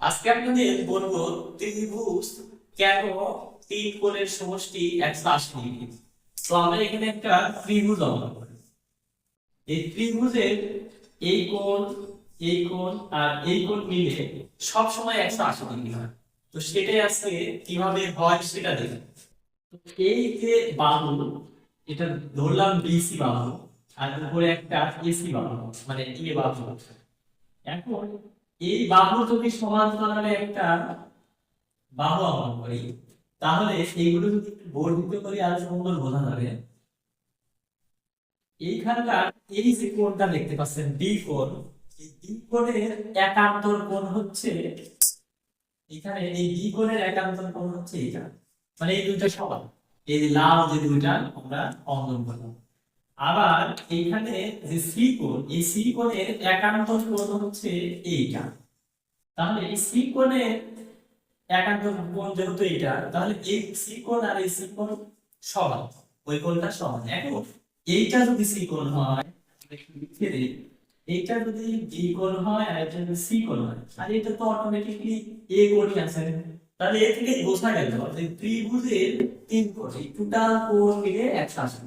আজকে আপনাদের বলব, ত্রিভুজ কেন তিন কোণের সমষ্টি একশো আশি তো আমরা এখানে একটা ত্রিভুজ অঙ্কন করি। এই ত্রিভুজের এই কোণ এই কোণ আর এই কোণ মিলে সব সময় একশো আশি ডিগ্রি হয়। তো সেটাই আজকে কীভাবে হয় সেটা দেখি। এই যে বাহু, এটা ধরলাম বিসি বাহু, আর উপরে একটা এসি বাহু মানে এ বাহু। এখন এই বাহু যদি সমান্তরালে একটা বাহু অঙ্কন করি, তাহলে এইগুলো যদি একটু বর্ধিত করি আরও সুন্দর বোঝা যাবে। এইখানকার এই যে কোণটা দেখতে পাচ্ছেন, ডি এই ডি কোণের একান্তর কোণ হচ্ছে, এখানে এই ডি কোণের একান্তর কোণ হচ্ছে এইটা। মানে এই দুইটা সমান। এই লাল যে দুইটা, আমরা অঙ্কন করলাম। আবার এইখানে যে সি কোণ এই সি কোণের একান্তর কোণ হচ্ছে এইটা। তাহলে এই সি কোণের একান্তর কোণ যেহেতু এইটা, তাহলে এই সি কোণ আর এই সি কোণ সমান ওই কোণটা সমান। এখন এইটা যদি সি কোণ হয় লিখে দিই। এইটা যদি ডি কোণ হয় আর এটা যদি সি কোণ হয় আর এটা তো অটোমেটিকলি এ কোণই আছে তাহলে এ থেকে বোঝা গেল যে ত্রিভুজের তিন কোণ, এই টোটাল কোণ মিলে একশো আশি